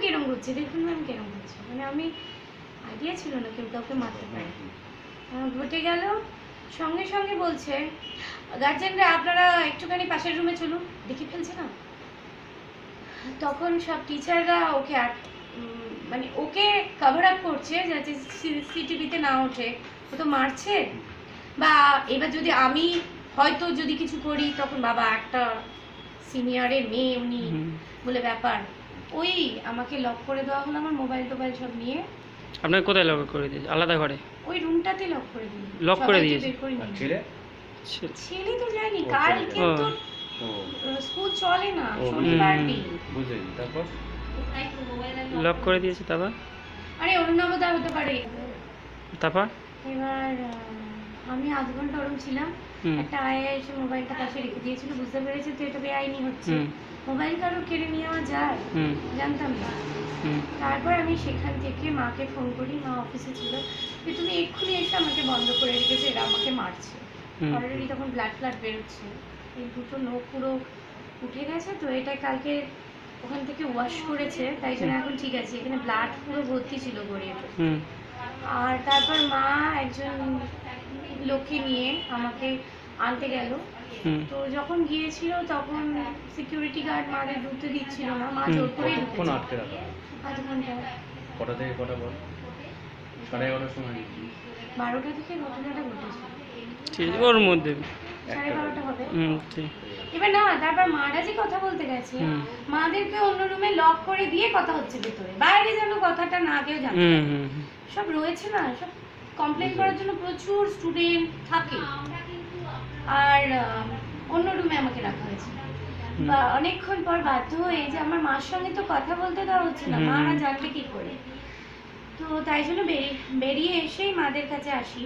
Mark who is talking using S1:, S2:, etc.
S1: কিরম করছে দেখুন ম্যাম কিরম করছে মানে আমি আইডিয়া ছিল না কেউ কাউকে মারতে পারে। ঘটে গেল। সঙ্গে সঙ্গে বলছে গার্জেনরা আপনারা একটুখানি পাশের রুমে চলুন। দেখে ফেলছে না? তখন সব টিচাররা ওকে আট- মানে ওকে কভার আপ করছে যাতে সিটিভিতে না ওঠে। ও তো মারছে। বা এবার যদি আমি হয়তো যদি কিছু করি তখন বাবা একটা সিনিয়রের মেয়ে উনি। বলে ব্যাপার। ওই আমাকে লক করে দেওয়া হলো আমার মোবাইল টোবাইল সব নিয়ে।
S2: আপনাকে কোথায় লক করে দিয়েছে? আলাদা ঘরে?
S1: ওই রুমটাতে লক করে
S2: দিয়েছে?
S1: বের করে নিয়ে
S3: ছেলে?
S1: ছেলে। তো যায়নি
S3: ও,
S1: কালকে তো স্কুল চলে না শনিবার দিন।
S3: বুঝলেন তারপর?
S2: লক করে দিয়েছে? তারপর?
S1: আরে অরুণাবদা হতে পারে।
S2: তারপর?
S1: এবার আধ ঘণ্টা ওরম ছিলাম। একটা আয়া এসে মোবাইলটা পাশে রেখে দিয়েছিল বুঝতে পেরেছে তো এটা বেআইনি হচ্ছে। মোবাইল কারও কেড়ে নেওয়া যায়? জানতাম না। তারপর আমি সেখান থেকে মাকে ফোন করি মা অফিসে ছিল। যে তুমি এক্ষুনি এসে আমাকে বন্ধ করে রেখেছো এরা আমাকে মারছে। অলরেডি তখন ব্লাড ফ্লাড বেরোচ্ছে। এই দুটো নখ পুরো উঠে গেছে তো এটা কালকে ওখান থেকে ওয়াশ করেছে তাই জন্য এখন ঠিক আছে। এখানে ব্লাড পুরো ভর্তি ছিল গড়িয়ে
S2: হুম।
S1: আর তারপর মা একজন লোককে নিয়ে আমাকে আনতে গেল। তো যখন গিয়েছিল তখন সিকিউরিটি গার্ড মাদের ঢুকতে দিচ্ছিল না। মা জোর করে
S3: কতক্ষণ আটকে রাখা
S1: আধ ঘণ্টা।
S3: কটা থেকে কটা পর? সাড়ে এগারোটার সময়
S1: বারোটা থেকে ঘটনাটা ঘটেছে।
S2: ঠিক ওর মধ্যে।
S1: সাড়ে বারোটা হবে।
S2: হুম ঠিক।
S1: এবার না তারপর মারা যে কথা বলতে গেছে। মাদেরকে অন্য রুমে লক করে দিয়ে কথা হচ্ছে ভেতরে। বাইরে যেন কথাটা না কেউ জানে। সব রয়েছে না? সব কমপ্লেন করার জন্য প্রচুর স্টুডেন্ট থাকে। আর অন্য রুমে আমাকে রাখা হয়েছে। বা অনেকক্ষণ পর বাধ্য হয়ে যে আমার মার সঙ্গে তো কথা বলতে দেওয়া হচ্ছে না
S2: মা
S1: মারা জানবে কি করে। তো তাই জন্য বেরিয়ে এসেই মাদের কাছে আসি।